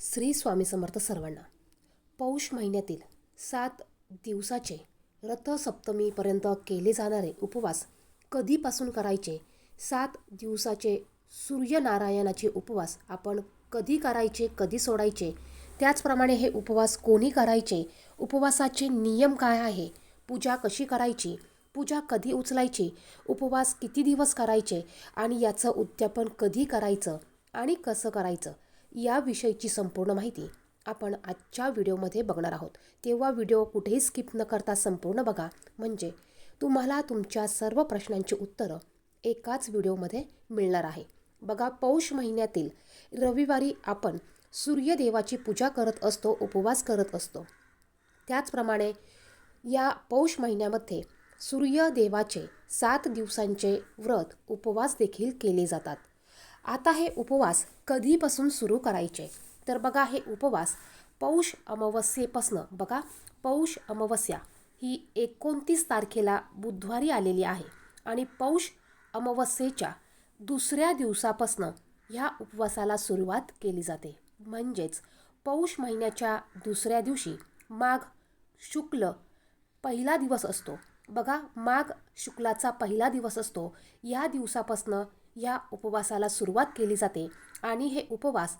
श्री स्वामी समर्थ सर्वांना. पौष महिन्यातील सात दिवसाचे रथसप्तमीपर्यंत केले जाणारे उपवास कधीपासून करायचे? सात दिवसाचे सूर्यनारायणाचे उपवास आपण कधी करायचे कधी सोडायचे? त्याचप्रमाणे हे उपवास कोणी करायचे? उपवासाचे नियम काय आहे? पूजा कशी करायची? पूजा कधी उचलायची? उपवास किती दिवस करायचे? आणि याचं उद्यापन कधी करायचं? आणि कसं करायचं? याविषयीची संपूर्ण माहिती आपण आजच्या व्हिडिओमध्ये बघणार आहोत. तेव्हा व्हिडिओ कुठेही स्किप न करता संपूर्ण बघा. म्हणजे तुम्हाला तुमच्या सर्व प्रश्नांची उत्तरं एकाच व्हिडिओमध्ये मिळणार आहे. बघा पौष महिन्यातील रविवारी आपण सूर्यदेवाची पूजा करत असतो उपवास करत असतो. त्याचप्रमाणे या पौष महिन्यामध्ये सूर्यदेवाचे सात दिवसांचे व्रत उपवास देखील केले जातात. आता हे उपवास कधीपासून सुरू करायचे? तर बघा हे उपवास पौष अमावस्येपासनं बघा पौष अमावस्या ही एकोणतीस तारखेला बुधवारी आलेली आहे आणि पौष अमावस्येच्या दुसऱ्या दिवसापासनं ह्या उपवासाला सुरुवात केली जाते. म्हणजेच पौष महिन्याच्या दुसऱ्या दिवशी माघ शुक्ल पहिला दिवस असतो. बघा माघ शुक्लाचा पहिला दिवस असतो. या दिवसापासनं या उपवासाला सुरुवात केली जाते आणि हे उपवास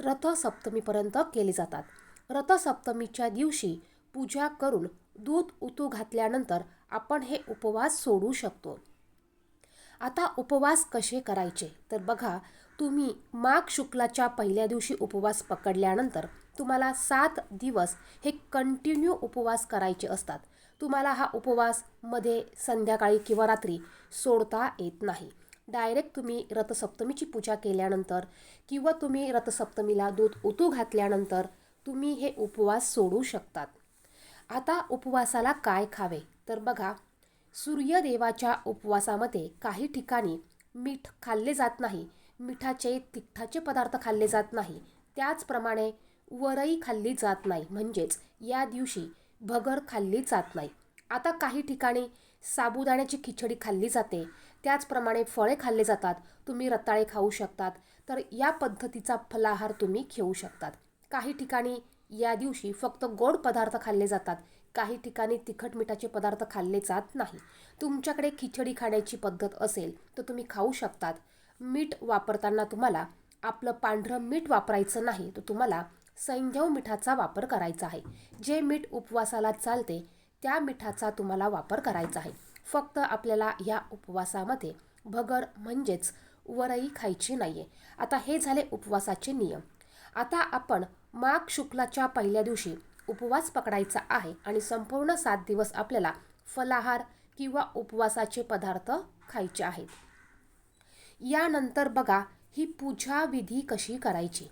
रथसप्तमीपर्यंत केले जातात. रथसप्तमीच्या दिवशी पूजा करून दूध उतू घातल्यानंतर आपण हे उपवास सोडू शकतो. आता उपवास कसे करायचे? तर बघा तुम्ही माघ शुक्लाच्या पहिल्या दिवशी उपवास पकडल्यानंतर तुम्हाला सात दिवस हे कंटिन्यू उपवास करायचे असतात. तुम्हाला हा उपवासमध्ये संध्याकाळी किंवा रात्री सोडता येत नाही. डायरेक्ट तुम्ही रथसप्तमीची पूजा केल्यानंतर किंवा तुम्ही रथसप्तमीला दूध उतू घातल्यानंतर तुम्ही हे उपवास सोडू शकतात. आता उपवासाला काय खावे? तर बघा सूर्यदेवाच्या उपवासामध्ये काही ठिकाणी मीठ खाल्ले जात नाही. मिठाचे तिखटाचे पदार्थ खाल्ले जात नाही. त्याचप्रमाणे वरई खाल्ली जात नाही. म्हणजेच या दिवशी भगर खाल्ली जात नाही. आता काही ठिकाणी साबुदाण्याची खिचडी खाल्ली जाते. त्याचप्रमाणे फळे खाल्ले जातात. तुम्ही रताळे खाऊ शकतात. तर या पद्धतीचा फलाहार तुम्ही घेऊ शकतात. काही ठिकाणी या दिवशी फक्त गोड पदार्थ खाल्ले जातात. काही ठिकाणी तिखट मिठाचे पदार्थ खाल्ले जात नाही. तुमच्याकडे खिचडी खाण्याची पद्धत असेल तर तुम्ही खाऊ शकतात. मीठ वापरताना तुम्हाला आपलं पांढरं मीठ वापरायचं नाही तर तुम्हाला संजव मिठाचा वापर करायचा आहे. जे मीठ उपवासाला चालते त्या मिठाचा तुम्हाला वापर करायचा आहे. फक्त आपल्याला या उपवासामध्ये भगर म्हणजेच वरई खायची नाही आहे आता हे झाले उपवासाचे नियम. आता आपण माघ शुक्लाच्या पहिल्या दिवशी उपवास पकडायचा आहे आणि संपूर्ण सात दिवस आपल्याला फलाहार किंवा उपवासाचे पदार्थ खायचे आहेत. यानंतर बघा ही पूजा विधी कशी करायची.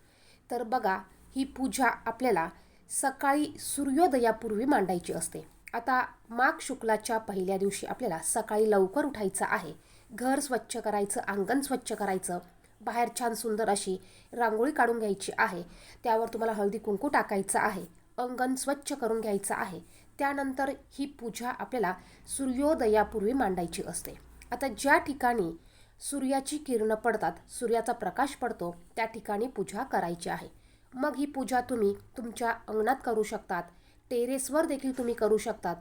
तर बघा ही पूजा आपल्याला सकाळी सूर्योदयापूर्वी मांडायची असते. आता माघ शुक्लाच्या पहिल्या दिवशी आपल्याला सकाळी लवकर उठायचं आहे. घर स्वच्छ करायचं अंगण स्वच्छ करायचं बाहेर छान सुंदर अशी रांगोळी काढून घ्यायची आहे. त्यावर तुम्हाला हळदी कुंकू टाकायचं आहे. अंगण स्वच्छ करून घ्यायचं आहे. त्यानंतर ही पूजा आपल्याला सूर्योदयापूर्वी मांडायची असते. आता ज्या ठिकाणी सूर्याची किरणं पडतात सूर्याचा प्रकाश पडतो त्या ठिकाणी पूजा करायची आहे. मग ही पूजा तुम्ही तुमच्या अंगणात करू शकतात. टेरेसवर देखील तुम्ही करू शकतात.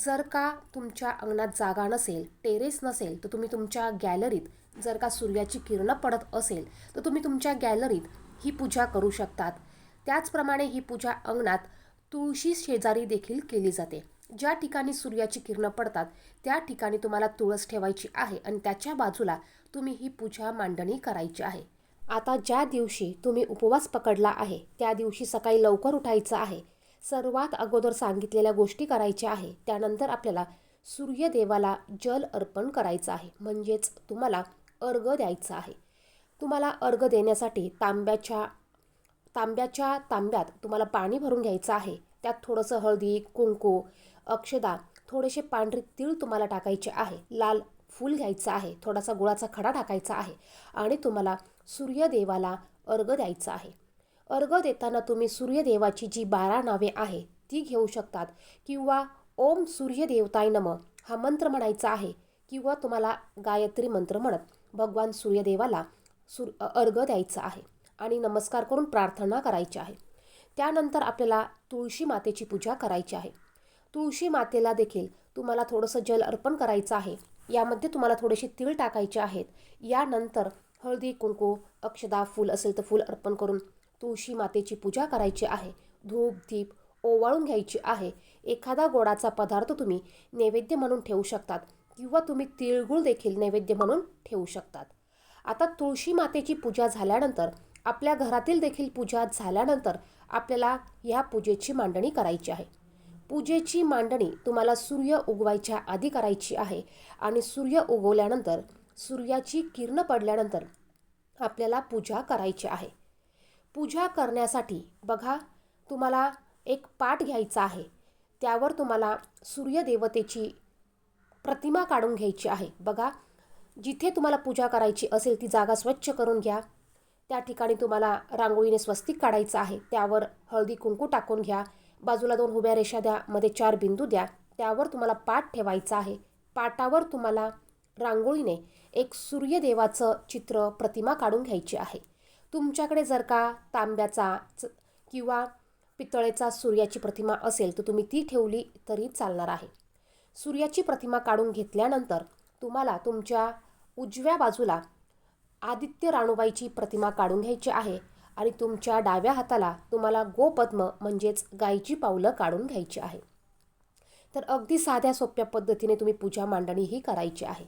जर का तुमच्या अंगणात जागा नसेल टेरेस नसेल तर तुम्ही तुमच्या गॅलरीत जर का सूर्याची किरणं पडत असेल तर तुम्ही तुमच्या गॅलरीत ही पूजा करू शकतात. त्याचप्रमाणे ही पूजा अंगणात तुळशी शेजारी देखील केली जाते. ज्या ठिकाणी सूर्याची किरणं पडतात त्या ठिकाणी तुम्हाला तुळस ठेवायची आहे आणि त्याच्या बाजूला तुम्ही ही पूजा मांडणी करायची आहे. आता ज्या दिवशी तुम्ही उपवास पकडला आहे त्या दिवशी सकाळी लवकर उठायचं आहे सर्वात अगोदर सांगितलेल्या गोष्टी करायच्या आहे. त्यानंतर आपल्याला सूर्यदेवाला जल अर्पण करायचं आहे. म्हणजेच तुम्हाला अर्घ द्यायचं आहे. तुम्हाला अर्घ देण्यासाठी तांब्याच्या तांब्याच्या तांब्यात तुम्हाला पाणी भरून घ्यायचं आहे. त्यात थोडंसं हळदी कुंकू अक्षदा थोडेसे पांढरे तीळ तुम्हाला टाकायचे आहे. लाल फूल घ्यायचं आहे. थोडासा गुळाचा खडा टाकायचा आहे. आणि तुम्हाला सूर्यदेवाला अर्घ द्यायचं आहे. अर्घ देताना तुम्ही सूर्यदेवाची जी बारा नावे आहे ती घेऊ शकतात. किंवा ओम सूर्यदेवताय नम हा मंत्र म्हणायचा आहे किंवा तुम्हाला गायत्री मंत्र म्हणत भगवान सूर्यदेवाला सुर अर्घ द्यायचा आहे आणि नमस्कार करून प्रार्थना करायची आहे. त्यानंतर आपल्याला तुळशी मातेची पूजा करायची आहे. तुळशी मातेला देखील तुम्हाला थोडंसं जल अर्पण करायचं आहे. यामध्ये तुम्हाला थोडेसे तीळ टाकायचे आहेत. यानंतर हळदी कुंकू अक्षदा फूल असेल तर फूल अर्पण करून तुळशी मातेची पूजा करायची आहे. धूप दीप ओवाळून घ्यायची आहे. एखादा गोडाचा पदार्थ तुम्ही नैवेद्य म्हणून ठेवू शकतात किंवा तुम्ही तिळगुळ देखील नैवेद्य म्हणून ठेवू शकतात. आता तुळशी मातेची पूजा झाल्यानंतर आपल्या घरातील देखील पूजा झाल्यानंतर आपल्याला ह्या पूजेची मांडणी करायची आहे. पूजेची मांडणी तुम्हाला सूर्य उगवायच्या आधी करायची आहे आणि सूर्य उगवल्यानंतर सूर्याची किरण पडल्यानंतर आपल्याला पूजा करायची आहे. पूजा करण्यासाठी. बघा तुम्हाला एक पाट घ्यायचा आहे. त्यावर तुम्हाला सूर्यदेवतेची प्रतिमा काढून घ्यायची आहे. बघा जिथे तुम्हाला पूजा करायची असेल ती जागा स्वच्छ करून घ्या. त्या ठिकाणी तुम्हाला रांगोळीने स्वस्तिक काढायचं आहे. त्यावर हळदी कुंकू टाकून घ्या. बाजूला दोन उभ्या रेषा द्या. मध्ये चार बिंदू द्या. त्यावर तुम्हाला पाट ठेवायचा आहे. पाटावर तुम्हाला रांगोळीने एक सूर्यदेवाचं चित्र प्रतिमा काढून घ्यायची आहे. तुमच्याकडे जर का तांब्याचा किंवा पितळेचा सूर्याची प्रतिमा असेल तर तुम्ही ती ठेवली तरी चालणार आहे. सूर्याची प्रतिमा काढून घेतल्यानंतर तुम्हाला तुमच्या उजव्या बाजूला आदित्य राणूबाईची प्रतिमा काढून घ्यायची आहे आणि तुमच्या डाव्या हाताला तुम्हाला गोपद्म म्हणजेच गायीची पावलं काढून घ्यायची आहे. तर अगदी साध्या सोप्या पद्धतीने तुम्ही पूजा मांडणी ही करायची आहे.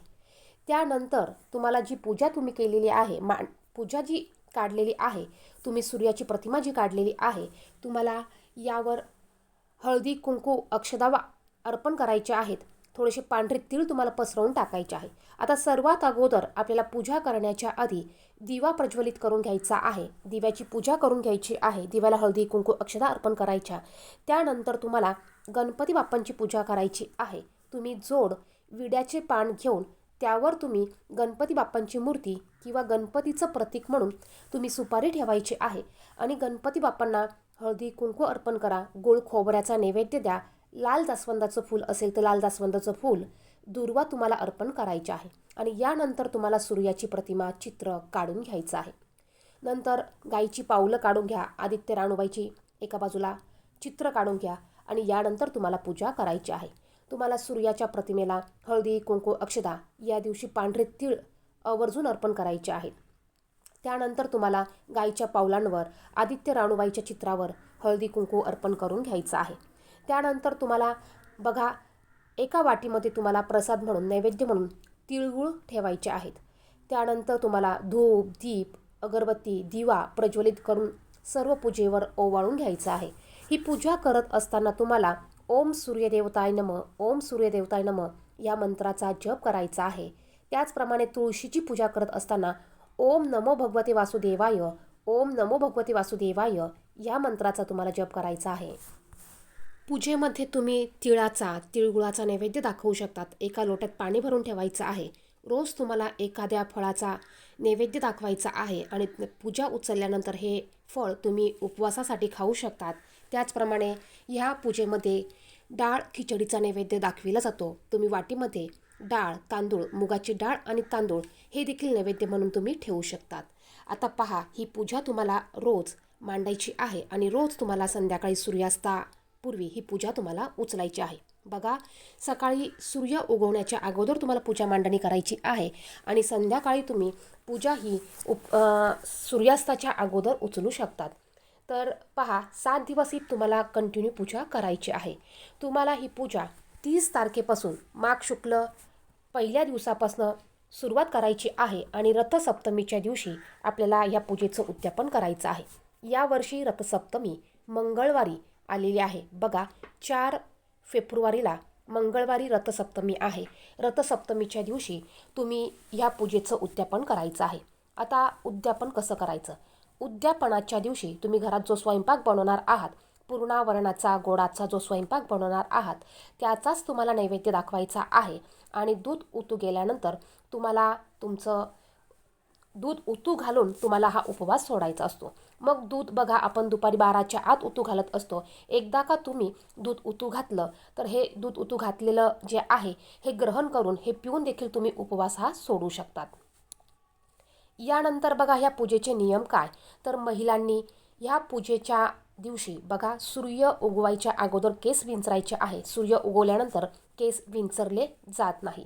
त्यानंतर तुम्हाला जी पूजा तुम्ही केलेली आहे मा पूजा जी काढलेली आहे. तुम्ही सूर्याची प्रतिमा जी काढलेली आहे तुम्हाला यावर हळदी कुंकू अक्षदा वा अर्पण करायचे आहेत. थोडेसे पांढरे तीळ तुम्हाला पसरवून टाकायचे आहे. आता सर्वात अगोदर आपल्याला पूजा करण्याच्या आधी दिवा प्रज्वलित करून घ्यायचा आहे. दिव्याची पूजा करून घ्यायची आहे. दिव्याला हळदी कुंकू अक्षदा अर्पण करायच्या. त्यानंतर तुम्हाला गणपती बाप्पांची पूजा करायची आहे. तुम्ही जोड विड्याचे पान घेऊन त्यावर तुम्ही गणपती बाप्पांची मूर्ती किंवा गणपतीचं प्रतीक म्हणून तुम्ही सुपारी ठेवायची आहे. आणि गणपती बाप्पांना हळदी कुंकू अर्पण करा गोळ खोबऱ्याचा नैवेद्य द्या लाल जास्वंदाचं फूल असेल तर लाल जास्वंदाचं फूल दुर्वा तुम्हाला अर्पण करायचे आहे. आणि यानंतर तुम्हाला सूर्याची प्रतिमा चित्र काढून घ्यायचं आहे. नंतर गाईची पावलं काढून घ्या आदित्य राणूबाईची एका बाजूला चित्र काढून घ्या आणि यानंतर तुम्हाला पूजा करायची आहे. तुम्हाला सूर्याच्या प्रतिमेला हळदी कुंकू अक्षदा या दिवशी पांढरे तीळ आवर्जून अर्पण करायचे आहेत. त्यानंतर तुम्हाला गायीच्या पावलांवर आदित्य राणूबाईच्या चित्रावर हळदी कुंकू अर्पण करून घ्यायचं आहे. त्यानंतर तुम्हाला बघा एका वाटीमध्ये तुम्हाला प्रसाद म्हणून नैवेद्य म्हणून तिळगुळ ठेवायचे आहेत. त्यानंतर तुम्हाला धूप दीप अगरबत्ती दिवा प्रज्वलित करून सर्व पूजेवर ओवाळून घ्यायचं आहे. ही पूजा करत असताना तुम्हाला ओम सूर्यदेवताय नम ओम सूर्यदेवताय नम या मंत्राचा जप करायचा आहे. त्याचप्रमाणे तुळशीची पूजा करत असताना ओम नमो भगवते वासुदेवाय ओम नमो भगवते वासुदेवाय या मंत्राचा तुम्हाला जप करायचा आहे. पूजेमध्ये तुम्ही तिळाचा तिळगुळाचा नैवेद्य दाखवू शकतात. एका लोट्यात पाणी भरून ठेवायचं आहे. रोज तुम्हाला एखाद्या फळाचा नैवेद्य दाखवायचा आहे आणि पूजा उचलल्यानंतर हे फळ तुम्ही उपवासासाठी खाऊ शकतात. त्याचप्रमाणे ह्या पूजेमध्ये डाळ खिचडीचा नैवेद्य दाखविला जातो. तुम्ही वाटीमध्ये डाळ तांदूळ मुगाची डाळ आणि तांदूळ हे देखील नैवेद्य म्हणून तुम्ही ठेवू शकतात. आता पहा ही पूजा तुम्हाला रोज मांडायची आहे आणि रोज तुम्हाला संध्याकाळी सूर्यास्तापूर्वी ही पूजा तुम्हाला उचलायची आहे. बघा सकाळी सूर्य उगवण्याच्या अगोदर तुम्हाला पूजा मांडणी करायची आहे आणि संध्याकाळी तुम्ही पूजा ही उप सूर्यास्ताच्या अगोदर उचलू शकतात. तर पहा सात दिवस ही तुम्हाला कंटिन्यू पूजा करायची आहे. तुम्हाला ही पूजा तीस तारखेपासून माघ शुक्ल पहिल्या दिवसापासनं सुरुवात करायची आहे आणि रथसप्तमीच्या दिवशी आपल्याला या पूजेचं उद्यापन करायचं आहे. यावर्षी रथसप्तमी मंगळवारी आलेली आहे. बघा चार फेब्रुवारीला मंगळवारी रथसप्तमी आहे. रथसप्तमीच्या दिवशी तुम्ही ह्या पूजेचं उद्यापन करायचं आहे. आता उद्यापन कसं करायचं? उद्यापनाच्या दिवशी तुम्ही घरात जो स्वयंपाक बनवणार आहात पूर्णावरणाचा गोडाचा जो स्वयंपाक बनवणार आहात त्याचाच तुम्हाला नैवेद्य दाखवायचा आहे. आणि दूध उतू गेल्यानंतर तुम्हाला तुमचं दूध उतू घालून तुम्हाला हा उपवास सोडायचा असतो. मग दूध बघा आपण दुपारी बाराच्या आत उतू घालत असतो. एकदा का तुम्ही दूध उतू घातलं तर हे दूध उतू घातलेलं जे आहे हे ग्रहण करून हे पिऊन देखील तुम्ही उपवास हा सोडू शकतात. यानंतर बघा ह्या पूजेचे नियम काय? तर महिलांनी ह्या पूजेच्या दिवशी बघा सूर्य उगवायच्या अगोदर केस विंचरायचे आहे. सूर्य उगवल्यानंतर केस विंचरले जात नाही.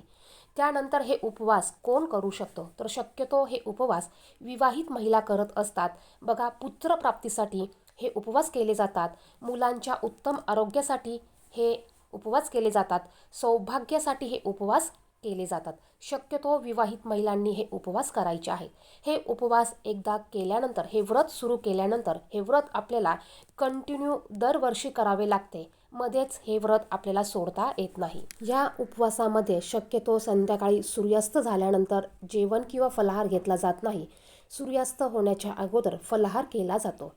त्यानंतर हे उपवास कोण करू शकतो? तर शक्यतो हे उपवास विवाहित महिला करत असतात. बघा पुत्रप्राप्तीसाठी हे उपवास केले जातात. मुलांच्या उत्तम आरोग्यासाठी हे उपवास केले जातात. सौभाग्यासाठी हे उपवास केले जातात. शक्यतो विवाहित महिलांनी हे उपवास करायचे आहे. हे उपवास एकदा केल्यानंतर हे व्रत सुरू केल्यानंतर हे व्रत आपल्याला कंटिन्यू दरवर्षी करावे लागते. मध्येच हे व्रत आपल्याला सोडता येत नाही. या उपवासामध्ये शक्यतो संध्याकाळी सूर्यास्त झाल्यानंतर जेवण किंवा फलाहार घेतला जात नाही. सूर्यास्त होण्याच्या अगोदर फलाहार केला जातो.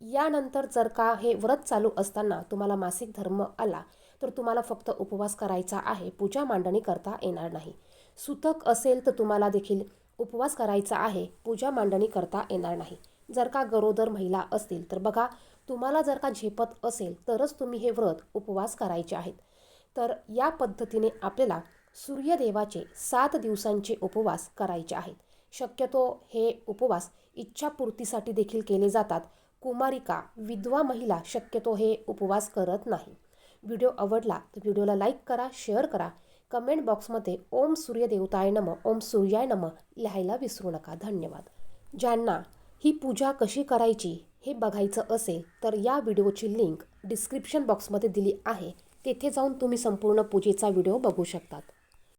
यानंतर जर का हे व्रत चालू असताना तुम्हाला मासिक धर्म आला तर तुम्हाला फक्त उपवास करायचा आहे पूजा मांडणी करता येणार नाही. सुतक असेल तर तुम्हाला देखील उपवास करायचा आहे पूजा मांडणी करता येणार नाही. जर का गरोदर महिला असतील तर बघा तुम्हाला जर का झेपत असेल तरच तुम्ही हे व्रत उपवास करायचे आहेत. तर या पद्धतीने आपल्याला सूर्यदेवाचे सात दिवसांचे उपवास करायचे आहेत. शक्यतो हे उपवास इच्छापूर्तीसाठी देखील केले जातात. कुमारिका विधवा महिला शक्यतो हे उपवास करत नाही. व्हिडिओ आवडला तर व्हिडिओला लाईक करा शेअर करा. कमेंट बॉक्समध्ये ओम सूर्यदेवताय नम ओम सूर्याय नम लिहायला विसरू नका. धन्यवाद. ज्यांना ही पूजा कशी करायची हे बघायचं असेल तर या व्हिडिओची लिंक डिस्क्रिप्शन बॉक्समध्ये दिली आहे. तेथे जाऊन तुम्ही संपूर्ण पूजेचा व्हिडिओ बघू शकतात.